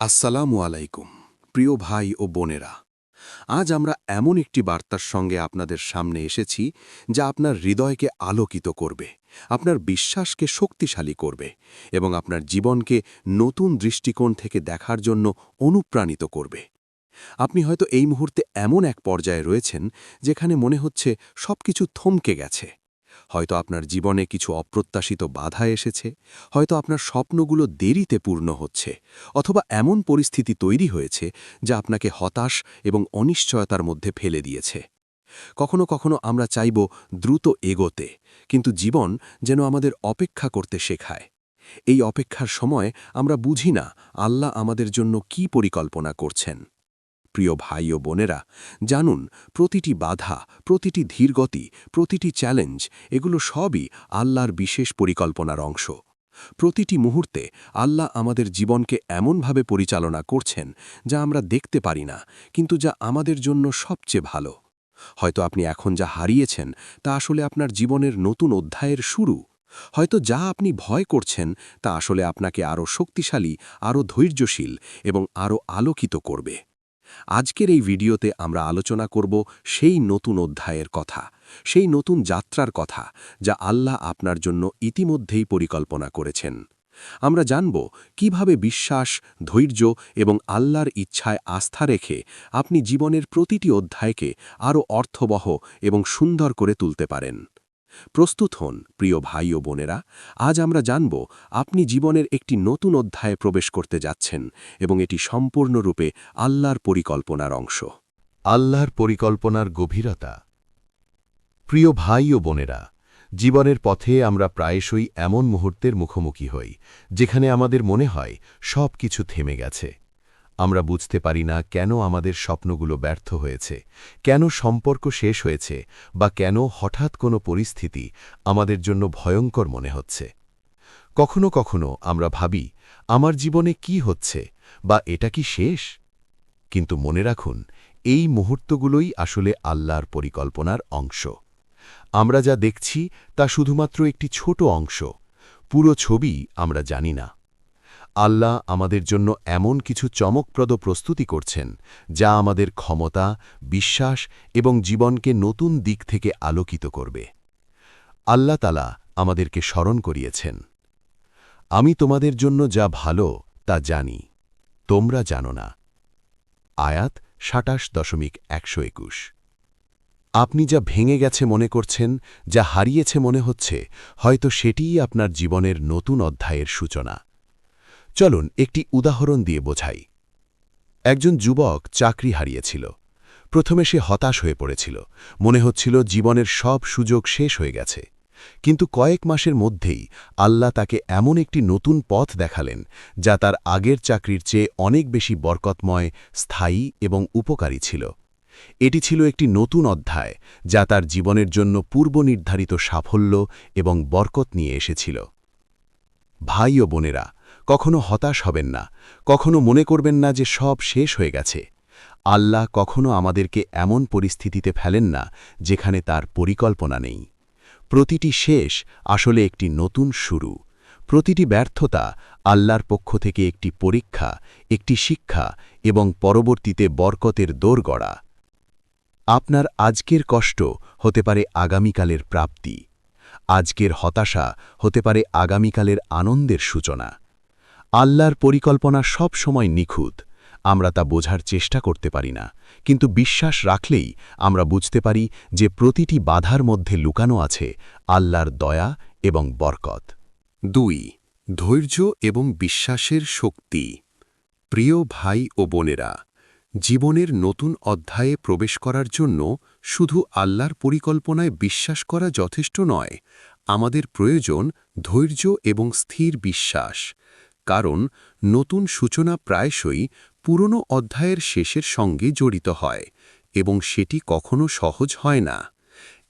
আসসালামু আলাইকুম, প্রিয় ভাই ও বোনেরা। আজ আমরা এমন একটি বার্তার সঙ্গে আপনাদের সামনে এসেছি, যা আপনার হৃদয়কে আলোকিত করবে, আপনার বিশ্বাসকে শক্তিশালী করবে, এবং আপনার জীবনকে নতুন দৃষ্টিকোণ থেকে দেখার জন্য অনুপ্রাণিত করবে। আপনি হয়তো এই মুহূর্তে এমন এক পর্যায়ে রয়েছেন, যেখানে মনে হচ্ছে সবকিছু থমকে গেছে। হয়তো আপনার জীবনে কিছু অপ্রত্যাশিত বাধা এসেছে, হয়তো আপনার স্বপ্নগুলো দেরিতে পূর্ণ হচ্ছে, অথবা এমন পরিস্থিতি তৈরি হয়েছে যা আপনাকে হতাশ এবং অনিশ্চয়তার মধ্যে ফেলে দিয়েছে। কখনো কখনো আমরা চাইব দ্রুত এগোতে, কিন্তু জীবন যেন আমাদের অপেক্ষা করতে শেখায়। এই অপেক্ষার সময় আমরা বুঝি না আল্লাহ আমাদের জন্য কি পরিকল্পনা করছেন। প্রিয় ভাই ও বোনেরা, জানুন প্রতিটি বাধা, প্রতিটি ধীরগতি, প্রতিটি চ্যালেঞ্জ, এগুলো সবই আল্লাহর বিশেষ পরিকল্পনার অংশ। প্রতিটি মুহূর্তে আল্লাহ আমাদের জীবনকে এমনভাবে পরিচালনা করছেন যা আমরা দেখতে পারি না, কিন্তু যা আমাদের জন্য সবচেয়ে ভালো। হয়তো আপনি এখন যা হারিয়েছেন, তা আসলে আপনার জীবনের নতুন অধ্যায়ের শুরু। হয়তো যা আপনি ভয় করছেন, তা আসলে আপনাকে আরও শক্তিশালী, আরও ধৈর্যশীল এবং আরও আলোকিত করবে। আজকের এই ভিডিওতে আমরা আলোচনা করব সেই নতুন অধ্যায়ের কথা, সেই নতুন যাত্রার কথা যা আল্লাহ আপনার জন্য ইতিমধ্যেই পরিকল্পনা করেছেন। আমরা জানব কীভাবে বিশ্বাস, ধৈর্য এবং আল্লাহর ইচ্ছায় আস্থা রেখে আপনি জীবনের প্রতিটি অধ্যায়কে আরও অর্থবহ এবং সুন্দর করে তুলতে পারেন। প্রস্তুত হন, প্রিয় ভাই ও বোনেরা, আজ আমরা জানব আপনি জীবনের একটি নতুন অধ্যায়ে প্রবেশ করতে যাচ্ছেন এবং এটি সম্পূর্ণরূপে আল্লাহর পরিকল্পনার অংশ। আল্লাহর পরিকল্পনার গভীরতা। প্রিয় ভাই ও বোনেরা, জীবনের পথে আমরা প্রায়শই এমন মুহূর্তের মুখোমুখি হই, যেখানে আমাদের মনে হয় সব কিছু থেমে গেছে। আমরা বুঝতে পারি না কেন আমাদের স্বপ্নগুলো ব্যর্থ হয়েছে, কেন সম্পর্ক শেষ হয়েছে, বা কেন হঠাৎ কোনো পরিস্থিতি আমাদের জন্য ভয়ঙ্কর মনে হচ্ছে। কখনো কখনো আমরা ভাবি, আমার জীবনে কি হচ্ছে, বা এটা কি শেষ? কিন্তু মনে রাখুন, এই মুহূর্তগুলোই আসলে আল্লাহর পরিকল্পনার অংশ। আমরা যা দেখছি তা শুধুমাত্র একটি ছোট অংশ, পুরো ছবি আমরা জানি না। আল্লাহ আমাদের জন্য এমন কিছু চমকপ্রদ প্রস্তুতি করছেন, যা আমাদের ক্ষমতা, বিশ্বাস এবং জীবনকে নতুন দিক থেকে আলোকিত করবে। আল্লাহ তালা আমাদেরকে স্মরণ করিয়েছেন, আমি তোমাদের জন্য যা ভালো, তা জানি, তোমরা জানো না। আয়াত সাতাশ দশমিক একশো একুশ। আপনি যা ভেঙে গেছে মনে করছেন, যা হারিয়েছে মনে হচ্ছে, হয়তো সেটিই আপনার জীবনের নতুন অধ্যায়ের সূচনা। চলুন একটি উদাহরণ দিয়ে বোঝাই। একজন যুবক চাকরি হারিয়েছিল। প্রথমে সে হতাশ হয়ে পড়েছিল। মনে হচ্ছিল জীবনের সব সুযোগ শেষ হয়ে গেছে। কিন্তু কয়েক মাসের মধ্যেই আল্লাহ তাকে এমন একটি নতুন পথ দেখালেন, যা তার আগের চাকরির চেয়ে অনেক বেশি বরকতময়, স্থায়ী এবং উপকারী ছিল। এটি ছিল একটি নতুন অধ্যায়, যা তার জীবনের জন্য পূর্বনির্ধারিত সাফল্য এবং বরকত নিয়ে এসেছিল। ভাই ও বোনেরা কখনো হতাশ হবেন না, কখনো মনে করবেন না যে সব শেষ হয়ে গেছে। আল্লাহ কখনো আমাদেরকে এমন পরিস্থিতিতে ফেলেন না যেখানে তার পরিকল্পনা নেই। প্রতিটি শেষ আসলে একটি নতুন শুরু। প্রতিটি ব্যর্থতা আল্লাহর পক্ষ থেকে একটি পরীক্ষা, একটি শিক্ষা এবং পরবর্তীতে বরকতের দোর গড়া। আপনার আজকের কষ্ট হতে পারে আগামীকালের প্রাপ্তি। আজকের হতাশা হতে পারে আগামীকালের আনন্দের সূচনা। আল্লাহর পরিকল্পনা সব সময় নিখুঁত। আমরা তা বোঝার চেষ্টা করতে পারি না। কিন্তু বিশ্বাস রাখলেই আমরা বুঝতে পারি যে প্রতিটি বাধার মধ্যে লুকানো আছে আল্লাহর দয়া এবং বরকত। দুই, ধৈর্য এবং বিশ্বাসের শক্তি। প্রিয় ভাই ও বোনেরা, জীবনের নতুন অধ্যায়ে প্রবেশ করার জন্য শুধু আল্লাহর পরিকল্পনায় বিশ্বাস করা যথেষ্ট নয়, আমাদের প্রয়োজন ধৈর্য এবং স্থির বিশ্বাস। কারণ নতুন সূচনা প্রায়শই পুরনো অধ্যায়ের শেষের সঙ্গে জড়িত হয় এবং সেটি কখনো সহজ হয় না।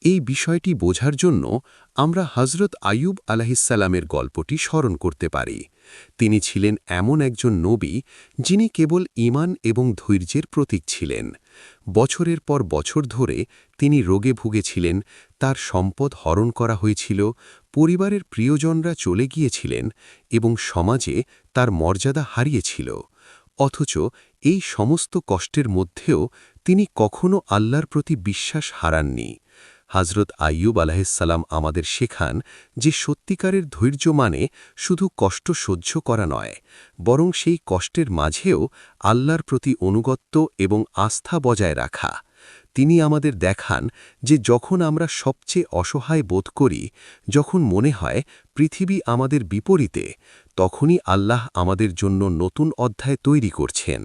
এই বিষয়টি বোঝার জন্য আমরা হজরত আয়ুব আলাহিসাল্লামের গল্পটি স্মরণ করতে পারি। তিনি ছিলেন এমন একজন নবী যিনি কেবল ইমান এবং ধৈর্যের প্রতীক ছিলেন। বছরের পর বছর ধরে তিনি রোগে ভুগেছিলেন তার সম্পদ হরণ করা হয়েছিল, পরিবারের প্রিয়জনরা চলে গিয়েছিলেন এবং সমাজে তার মর্যাদা হারিয়েছিল, অথচ এই সমস্ত কষ্টের মধ্যেও তিনি কখনো আল্লাহর প্রতি বিশ্বাস হারাননি। হজরত আইয়ুব আলাহিসাল্লাম আমাদের শেখান যে সত্যিকারের ধৈর্য মানে শুধু কষ্ট সহ্য করা নয়, বরং সেই কষ্টের মাঝেও আল্লাহর প্রতি অনুগত্য এবং আস্থা বজায় রাখা। তিনি আমাদের দেখান যে যখন আমরা সবচেয়ে অসহায় বোধ করি, যখন মনে হয় পৃথিবী আমাদের বিপরীতে, তখনই আল্লাহ আমাদের জন্য নতুন অধ্যায় তৈরি করছেন।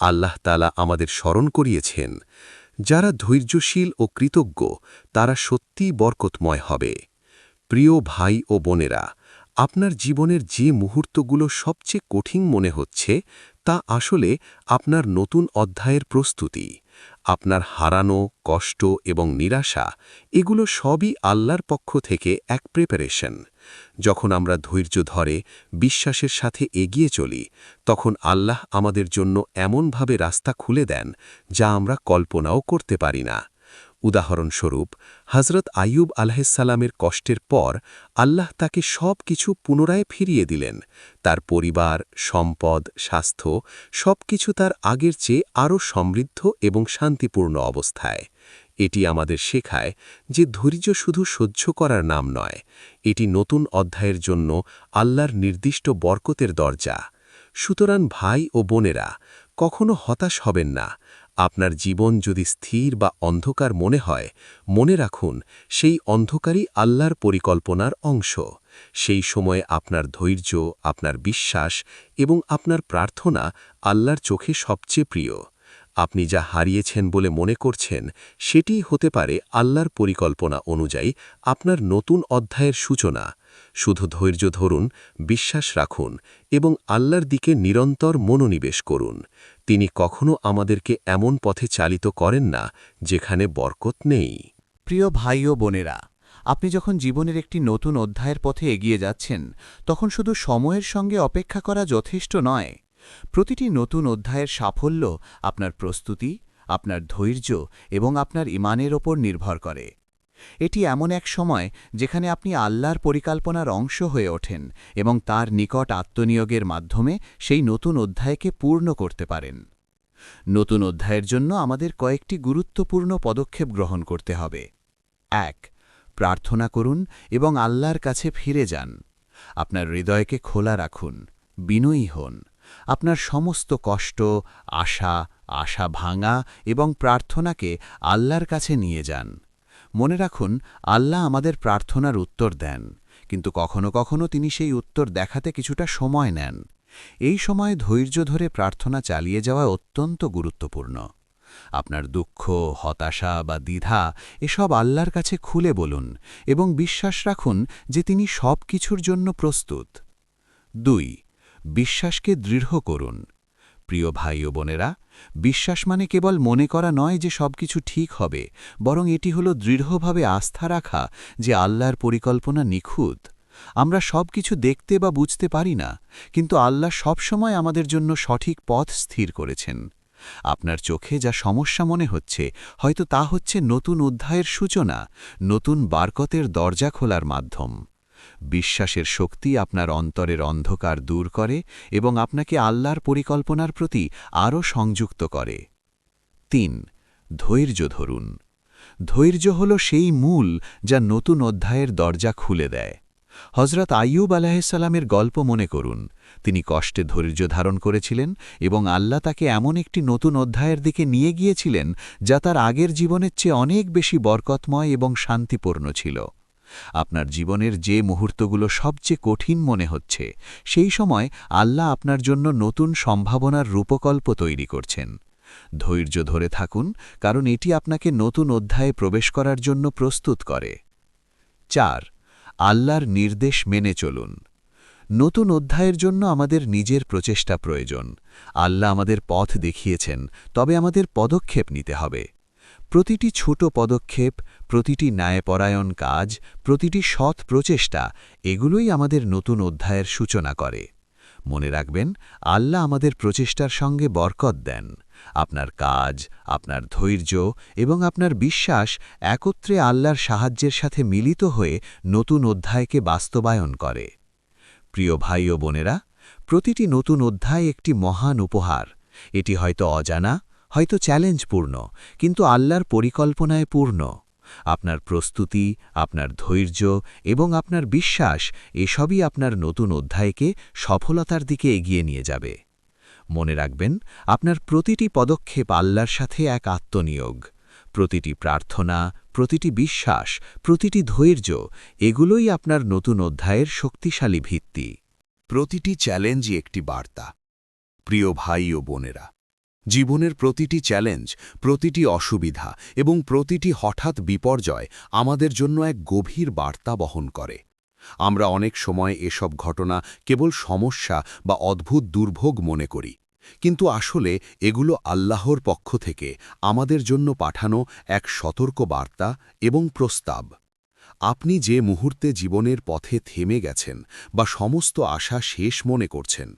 আল্লাহ তালা আমাদের স্মরণ করিয়েছেন, যারা ধৈর্যশীল ও কৃতজ্ঞ, তারা সত্যিই বরকতময় হবে। প্রিয় ভাই ও বোনেরা, আপনার জীবনের যে মুহূর্তগুলো সবচেয়ে কঠিন মনে হচ্ছে, তা আসলে আপনার নতুন অধ্যায়ের প্রস্তুতি। আপনার হারানো, কষ্ট এবং নিরাশা, এগুলো সবই আল্লাহর পক্ষ থেকে এক প্রিপারেশন যখন আমরা ধৈর্য ধরে, বিশ্বাসের সাথে এগিয়ে চলি, তখন আল্লাহ আমাদের জন্য এমনভাবে রাস্তা খুলে দেন যা আমরা কল্পনাও করতে পারি না। উদাহরণস্বরূপ হজরত আইয়ুব আলাহিসাল্লামের কষ্টের পর আল্লাহ তাকে সব কিছু পুনরায় ফিরিয়ে দিলেন। তার পরিবার, সম্পদ, স্বাস্থ্য সব কিছু তার আগের চেয়ে আরও সমৃদ্ধ এবং শান্তিপূর্ণ অবস্থায়। এটি আমাদের শেখায় যে ধৈর্য শুধু সহ্য করার নাম নয়, এটি নতুন অধ্যায়ের জন্য আল্লাহর নির্দিষ্ট বরকতের দরজা। সুতরাং ভাই ও বোনেরা, কখনো হতাশ হবেন না আপনার জীবন যদি স্থির বা অন্ধকার মনে হয়, মনে রাখুন, সেই অন্ধকারই আল্লাহর পরিকল্পনার অংশ। সেই সময়ে আপনার ধৈর্য, আপনার বিশ্বাস এবং আপনার প্রার্থনা আল্লাহর চোখে সবচেয়ে প্রিয়। আপনি যা হারিয়েছেন বলে মনে করছেন, সেটিই হতে পারে আল্লাহর পরিকল্পনা অনুযায়ী আপনার নতুন অধ্যায়ের সূচনা। শুধু ধৈর্য ধরুন, বিশ্বাস রাখুন এবং আল্লাহর দিকে নিরন্তর মনোনিবেশ করুন। তিনি কখনো আমাদেরকে এমন পথে চালিত করেন না যেখানে বরকত নেই। প্রিয় ভাই ও বোনেরা, আপনি যখন জীবনের একটি নতুন অধ্যায়ের পথে এগিয়ে যাচ্ছেন, তখন শুধু সময়ের সঙ্গে অপেক্ষা করা যথেষ্ট নয়। প্রতিটি নতুন অধ্যায়ের সাফল্য আপনার প্রস্তুতি, আপনার ধৈর্য এবং আপনার ইমানের ওপর নির্ভর করে। এটি এমন এক সময় যেখানে আপনি আল্লাহর পরিকল্পনার অংশ হয়ে ওঠেন এবং তার নিকট আত্মনিয়োগের মাধ্যমে সেই নতুন অধ্যায়কে পূর্ণ করতে পারেন। নতুন অধ্যায়ের জন্য আমাদের কয়েকটি গুরুত্বপূর্ণ পদক্ষেপ গ্রহণ করতে হবে। এক, প্রার্থনা করুন এবং আল্লাহর কাছে ফিরে যান। আপনার হৃদয়কে খোলা রাখুন, বিনয়ী হন। আপনার সমস্ত কষ্ট, আশা আশা ভাঙা এবং প্রার্থনাকে আল্লাহর কাছে নিয়ে যান। মনে রাখুন, আল্লাহ আমাদের প্রার্থনার উত্তর দেন, কিন্তু কখনো কখনো তিনি সেই উত্তর দেখাতে কিছুটা সময় নেন। এই সময় ধৈর্য ধরে প্রার্থনা চালিয়ে যাওয়া অত্যন্ত গুরুত্বপূর্ণ। আপনার দুঃখ, হতাশা বা দ্বিধা এসব আল্লাহর কাছে খুলে বলুন এবং বিশ্বাস রাখুন যে তিনি সব কিছুর জন্য প্রস্তুত। দুই, বিশ্বাসকে দৃঢ় করুন। প্রিয় ভাই ও বোনেরা, বিশ্বাস মানে কেবল মনে করা নয় যে সবকিছু ঠিক হবে, বরং এটি হল দৃঢ়ভাবে আস্থা রাখা যে আল্লাহর পরিকল্পনা নিখুঁত। আমরা সব কিছু দেখতে বা বুঝতে পারি না, কিন্তু আল্লাহ সবসময় আমাদের জন্য সঠিক পথ স্থির করেছেন। আপনার চোখে যা সমস্যা মনে হচ্ছে, হয়তো তা হচ্ছে নতুন অধ্যায়ের সূচনা, নতুন বারকতের দরজা খোলার মাধ্যম। বিশ্বাসের শক্তি আপনার অন্তরের অন্ধকার দূর করে এবং আপনাকে আল্লাহর পরিকল্পনার প্রতি আরও সংযুক্ত করে। তিন, ধৈর্য ধরুন। ধৈর্য হল সেই মূল যা নতুন অধ্যায়ের দরজা খুলে দেয়। হজরত আইয়ুব আলাহিসাল্লামের গল্প মনে করুন। তিনি কষ্টে ধৈর্য ধারণ করেছিলেন এবং আল্লাহ তাকে এমন একটি নতুন অধ্যায়ের দিকে নিয়ে গিয়েছিলেন যা তার আগের জীবনের চেয়ে অনেক বেশি বরকতময় এবং শান্তিপূর্ণ ছিল। আপনার জীবনের যে মুহূর্তগুলো সবচেয়ে কঠিন মনে হচ্ছে, সেই সময় আল্লাহ আপনার জন্য নতুন সম্ভাবনার রূপকল্প তৈরি করছেন। ধৈর্য ধরে থাকুন, কারণ এটি আপনাকে নতুন অধ্যায়ে প্রবেশ করার জন্য প্রস্তুত করে। চার, আল্লাহর নির্দেশ মেনে চলুন। নতুন অধ্যায়ের জন্য আমাদের নিজের প্রচেষ্টা প্রয়োজন। আল্লাহ আমাদের পথ দেখিয়েছেন, তবে আমাদের পদক্ষেপ নিতে হবে। প্রতিটি ছোট পদক্ষেপ, প্রতিটি ন্যায়পরায়ণ কাজ, প্রতিটি সৎ প্রচেষ্টা, এগুলোই আমাদের নতুন অধ্যায়ের সূচনা করে। মনে রাখবেন, আল্লাহ আমাদের প্রচেষ্টার সঙ্গে বরকত দেন। আপনার কাজ, আপনার ধৈর্য এবং আপনার বিশ্বাস একত্রে আল্লাহর সাহায্যের সাথে মিলিত হয়ে নতুন অধ্যায়কে বাস্তবায়ন করে। প্রিয় ভাই ও বোনেরা, প্রতিটি নতুন অধ্যায় একটি মহান উপহার। এটি হয়তো অজানা হয়তো চ্যালেঞ্জপূর্ণ কিন্তু আল্লাহর পরিকল্পনায় পূর্ণ। আপনার প্রস্তুতি, আপনার ধৈর্য এবং আপনার বিশ্বাস, এসবই আপনার নতুন অধ্যায়কে সফলতার দিকে এগিয়ে নিয়ে যাবে। মনে রাখবেন, আপনার প্রতিটি পদক্ষেপ আল্লাহর সাথে এক আত্মনিয়োগ। প্রতিটি প্রার্থনা, প্রতিটি বিশ্বাস, প্রতিটি ধৈর্য, এগুলোই আপনার নতুন অধ্যায়ের শক্তিশালী ভিত্তি। প্রতিটি চ্যালেঞ্জই একটি বার্তা। প্রিয় ভাই ও বোনেরা জীবনের প্রতিটি চ্যালেঞ্জ, প্রতিটি অসুবিধা এবং প্রতিটি হঠাৎ বিপর্যয় আমাদের জন্য এক গভীর বার্তা বহন করে। আমরা অনেক সময় এসব ঘটনা কেবল সমস্যা বা অদ্ভুত দুর্ভোগ মনে করি। কিন্তু আসলে এগুলো আল্লাহর পক্ষ থেকে আমাদের জন্য পাঠানো এক সতর্ক বার্তা এবং প্রস্তাব। আপনি যে মুহূর্তে জীবনের পথে থেমে গেছেন বা সমস্ত আশা শেষ মনে করছেন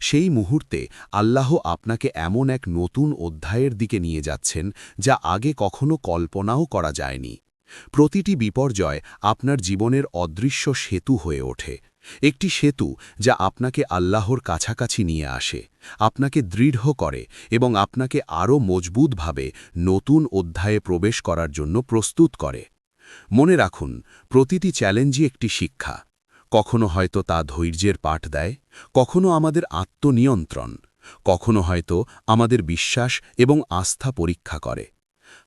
সেই মুহূর্তে আল্লাহ আপনাকে এমন এক নতুন অধ্যায়ের দিকে নিয়ে যাচ্ছেন যা আগে কখনো কল্পনাও করা যায়নি। প্রতিটি বিপর্যয় আপনার জীবনের অদৃশ্য সেতু হয়ে ওঠে। একটি সেতু যা আপনাকে আল্লাহর কাছাকাছি নিয়ে আসে, আপনাকে দৃঢ় করে এবং আপনাকে আরও মজবুতভাবে নতুন অধ্যায়ে প্রবেশ করার জন্য প্রস্তুত করে। মনে রাখুন, প্রতিটি চ্যালেঞ্জই একটি শিক্ষা। কখনো হয়তো তা ধৈর্যের পাঠ দেয়, কখনো আমাদের আত্মনিয়ন্ত্রণ, কখনো হয়তো আমাদের বিশ্বাস এবং আস্থা পরীক্ষা করে।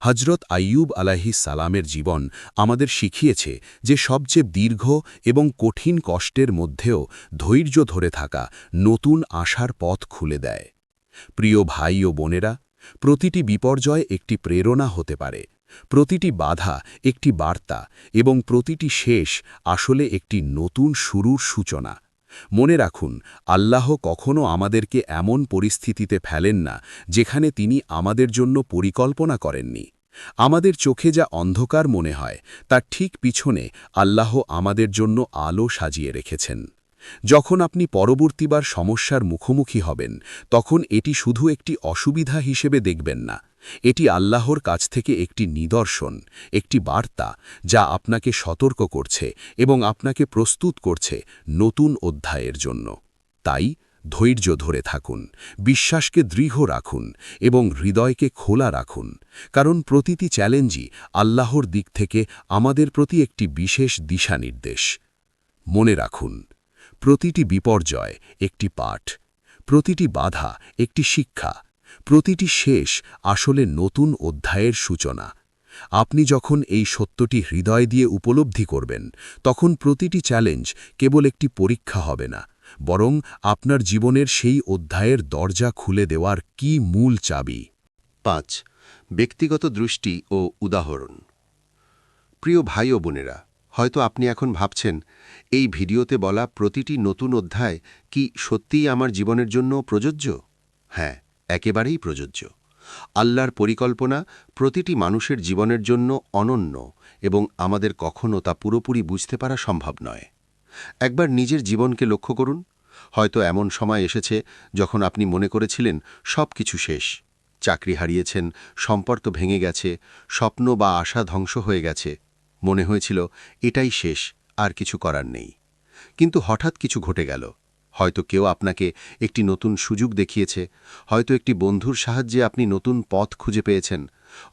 হজরত আইয়ুব আলাহি সালামের জীবন আমাদের শিখিয়েছে যে সবচেয়ে দীর্ঘ এবং কঠিন কষ্টের মধ্যেও ধৈর্য ধরে থাকা নতুন আশার পথ খুলে দেয়। প্রিয় ভাই ও বোনেরা, প্রতিটি বিপর্যয় একটি প্রেরণা হতে পারে প্রতিটি বাধা একটি বার্তা এবং প্রতিটি শেষ আসলে একটি নতুন শুরুর সূচনা। মনে রাখুন, আল্লাহ কখনো আমাদেরকে এমন পরিস্থিতিতে ফেলেন না যেখানে তিনি আমাদের জন্য পরিকল্পনা করেননি। আমাদের চোখে যা অন্ধকার মনে হয় তার ঠিক পিছনে আল্লাহ আমাদের জন্য আলো সাজিয়ে রেখেছেন। যখন আপনি পরবর্তীবার সমস্যার মুখোমুখি হবেন, তখন এটি শুধু একটি অসুবিধা হিসেবে দেখবেন না। এটি আল্লাহর কাছ থেকে একটি নিদর্শন, একটি বার্তা, যা আপনাকে সতর্ক করছে এবং আপনাকে প্রস্তুত করছে নতুন অধ্যায়ের জন্য। তাই ধৈর্য ধরে থাকুন, বিশ্বাসকে দৃঢ় রাখুন এবং হৃদয়কে খোলা রাখুন, কারণ প্রতিটি চ্যালেঞ্জই আল্লাহর দিক থেকে আমাদের প্রতি একটি বিশেষ দিশানির্দেশ। মনে রাখুন, প্রতিটি বিপর্যয় একটি পাঠ, প্রতিটি বাধা একটি শিক্ষা প্রতিটি শেষ আসলে নতুন অধ্যায়ের সূচনা। আপনি যখন এই সত্যটি হৃদয় দিয়ে উপলব্ধি করবেন, তখন প্রতিটি চ্যালেঞ্জ কেবল একটি পরীক্ষা হবে না, বরং আপনার জীবনের সেই অধ্যায়ের দরজা খুলে দেওয়ার কি মূল চাবি। পাঁচ, ব্যক্তিগত দৃষ্টি ও উদাহরণ। প্রিয় ভাই ও বোনেরা, হয়তো আপনি এখন ভাবছেন, এই ভিডিওতে বলা প্রতিটি নতুন অধ্যায় কি সত্যিই আমার জীবনের জন্য প্রযোজ্য? হ্যাঁ একেবারেই প্রযোজ্য। আল্লাহর পরিকল্পনা প্রতিটি মানুষের জীবনের জন্য অনন্য এবং আমাদের কখনও তা পুরোপুরি বুঝতে পারা সম্ভব নয়। একবার নিজের জীবনকে লক্ষ্য করুন, হয়তো এমন সময় এসেছে যখন আপনি মনে করেছিলেন সব কিছু শেষ, চাকরি হারিয়েছেন, সম্পর্ক ভেঙে গেছে, স্বপ্ন বা আশা ধ্বংস হয়ে গেছে, মনে হয়েছিল এটাই শেষ, আর কিছু করার নেই। কিন্তু হঠাৎ কিছু ঘটে গেল। হয়তো কেউ আপনাকে একটি নতুন সুযোগ দেখিয়েছে, হয়তো একটি বন্ধুর সাহায্যে আপনি নতুন পথ খুঁজে পেয়েছেন,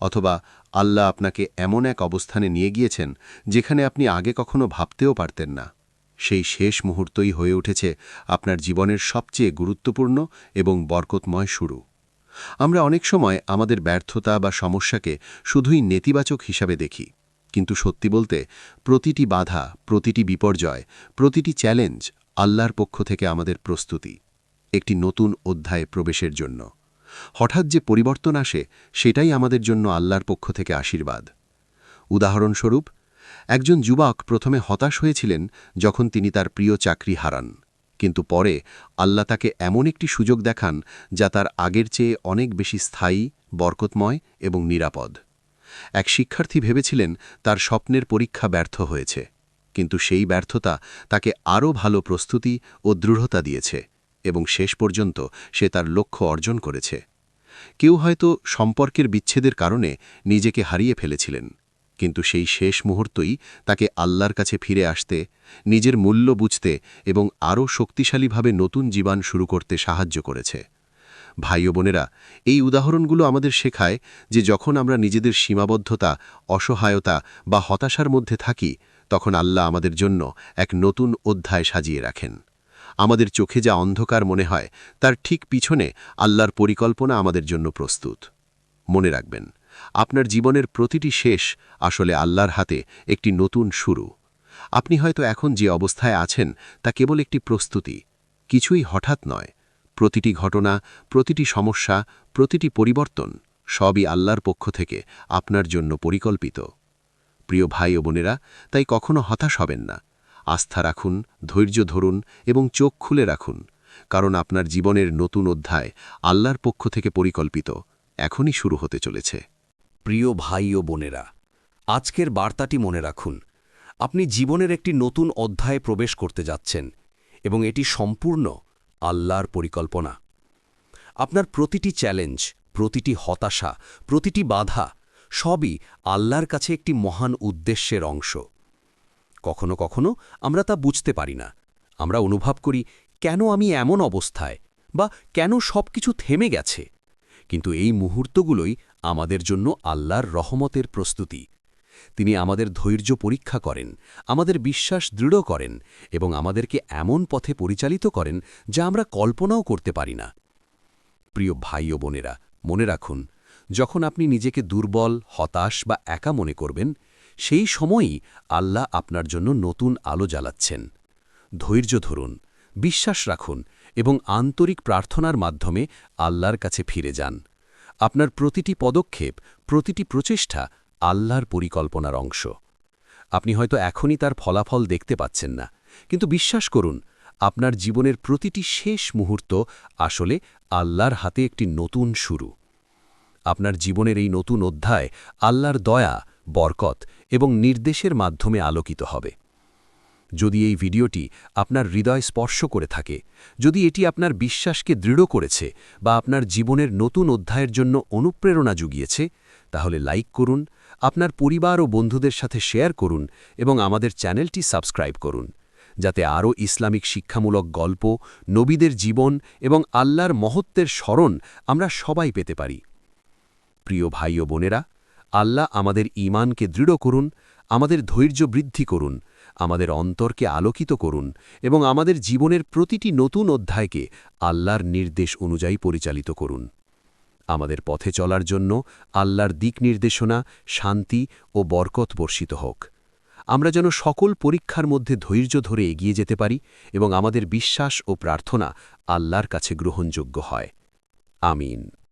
অথবা আল্লাহ আপনাকে এমন এক অবস্থানে নিয়ে গিয়েছেন যেখানে আপনি আগে কখনো ভাবতেও পারতেন না। সেই শেষ মুহূর্তই হয়ে উঠেছে আপনার জীবনের সবচেয়ে গুরুত্বপূর্ণ এবং বরকতময় শুরু। আমরা অনেক সময় আমাদের ব্যর্থতা বা সমস্যাকে শুধুই নেতিবাচক হিসাবে দেখি, কিন্তু সত্যি বলতে প্রতিটি বাধা, প্রতিটি বিপর্যয়, প্রতিটি চ্যালেঞ্জ আল্লাহর পক্ষ থেকে আমাদের প্রস্তুতি, একটি নতুন অধ্যায়ে প্রবেশের জন্য। হঠাৎ যে পরিবর্তন আসে, সেটাই আমাদের জন্য আল্লাহর পক্ষ থেকে আশীর্বাদ। উদাহরণস্বরূপ, একজন যুবক প্রথমে হতাশ হয়েছিলেন যখন তিনি তার প্রিয় চাকরি হারান, কিন্তু পরে আল্লাহ তাকে এমন একটি সুযোগ দেখান যা তার আগের চেয়ে অনেক বেশি স্থায়ী, বরকতময় এবং নিরাপদ। এক শিক্ষার্থী ভেবেছিলেন তার স্বপ্নের পরীক্ষা ব্যর্থ হয়েছে। কিন্তু সেই ব্যর্থতা তাকে আরও ভালো প্রস্তুতি ও দৃঢ়তা দিয়েছে এবং শেষ পর্যন্ত সে তার লক্ষ্য অর্জন করেছে। কেউ হয়তো সম্পর্কের বিচ্ছেদের কারণে নিজেকে হারিয়ে ফেলেছিলেন, কিন্তু সেই শেষ মুহূর্তই তাকে আল্লাহর কাছে ফিরে আসতে, নিজের মূল্য বুঝতে এবং আরও শক্তিশালীভাবে নতুন জীবন শুরু করতে সাহায্য করেছে। ভাই বোনেরা, এই উদাহরণগুলো আমাদের শেখায় যে যখন আমরা নিজেদের সীমাবদ্ধতা, অসহায়তা বা হতাশার মধ্যে থাকি তখন আল্লাহ আমাদের জন্য এক নতুন অধ্যায় সাজিয়ে রাখেন। আমাদের চোখে যা অন্ধকার মনে হয়, তার ঠিক পিছনে আল্লাহর পরিকল্পনা আমাদের জন্য প্রস্তুত। মনে রাখবেন, আপনার জীবনের প্রতিটি শেষ আসলে আল্লাহর হাতে একটি নতুন শুরু। আপনি হয়তো এখন যে অবস্থায় আছেন, তা কেবল একটি প্রস্তুতি, কিছুই হঠাৎ নয়। প্রতিটি ঘটনা, প্রতিটি সমস্যা, প্রতিটি পরিবর্তন সবই আল্লাহর পক্ষ থেকে আপনার জন্য পরিকল্পিত। প্রিয় ভাই ও বোনেরা, তাই কখনো হতাশ হবেন না। আস্থা রাখুন, ধৈর্য ধরুন এবং চোখ খুলে রাখুন, কারণ আপনার জীবনের নতুন অধ্যায় আল্লাহর পক্ষ থেকে পরিকল্পিত, এখনই শুরু হতে চলেছে। প্রিয় ভাই ও বোনেরা, আজকের বার্তাটি মনে রাখুন, আপনি জীবনের একটি নতুন অধ্যায়ে প্রবেশ করতে যাচ্ছেন এবং এটি সম্পূর্ণ আল্লাহর পরিকল্পনা। আপনার প্রতিটি চ্যালেঞ্জ, প্রতিটি হতাশা, প্রতিটি বাধা সবই আল্লাহর কাছে একটি মহান উদ্দেশ্যের অংশ। কখনো কখনো আমরা তা বুঝতে পারি না। আমরা অনুভব করি, কেন আমি এমন অবস্থায়? বা কেন সব কিছু থেমে গেছে? কিন্তু এই মুহূর্তগুলোই আমাদের জন্য আল্লাহর রহমতের প্রস্তুতি। তিনি আমাদের ধৈর্য পরীক্ষা করেন, আমাদের বিশ্বাস দৃঢ় করেন এবং আমাদেরকে এমন পথে পরিচালিত করেন যা আমরা কল্পনাও করতে পারি না। প্রিয় ভাই ও বোনেরা, মনে রাখুন যখন আপনি নিজেকে দুর্বল, হতাশ বা একা মনে করবেন, সেই সময়ই আল্লাহ আপনার জন্য নতুন আলো জ্বালাচ্ছেন। ধৈর্য ধরুন, বিশ্বাস রাখুন এবং আন্তরিক প্রার্থনার মাধ্যমে আল্লাহর কাছে ফিরে যান। আপনার প্রতিটি পদক্ষেপ, প্রতিটি প্রচেষ্টা আল্লাহর পরিকল্পনার অংশ। আপনি হয়তো এখনই তার ফলাফল দেখতে পাচ্ছেন না, কিন্তু বিশ্বাস করুন, আপনার জীবনের প্রতিটি শেষ মুহূর্ত আসলে আল্লাহর হাতে একটি নতুন শুরু। আপনার জীবনের এই নতুন অধ্যায় আল্লাহর দয়া, বরকত এবং নির্দেশের মাধ্যমে আলোকিত হবে। যদি এই ভিডিওটি আপনার হৃদয় স্পর্শ করে থাকে, যদি এটি আপনার বিশ্বাসকে দৃঢ় করেছে বা আপনার জীবনের নতুন অধ্যায়ের জন্য অনুপ্রেরণা জুগিয়েছে, তাহলে লাইক করুন, আপনার পরিবার ও বন্ধুদের সাথে শেয়ার করুন এবং আমাদের চ্যানেলটি সাবস্ক্রাইব করুন, যাতে আরও ইসলামিক শিক্ষামূলক গল্প, নবীদের জীবন এবং আল্লাহর মহত্বের স্মরণ আমরা সবাই পেতে পারি। প্রিয় ভাই ও বোনেরা, আল্লাহ আমাদের ঈমানকে দৃঢ় করুন, আমাদের ধৈর্য বৃদ্ধি করুন, আমাদের অন্তরকে আলোকিত করুন এবং আমাদের জীবনের প্রতিটি নতুন অধ্যায়কে আল্লাহর নির্দেশ অনুযায়ী পরিচালিত করুন। আমাদের পথে চলার জন্য আল্লাহর দিক নির্দেশনা, শান্তি ও বরকত বর্ষিত হোক। আমরা যেন সকল পরীক্ষার মধ্যে ধৈর্য ধরে এগিয়ে যেতে পারি এবং আমাদের বিশ্বাস ও প্রার্থনা আল্লাহর কাছে গ্রহণযোগ্য হয়। আমিন।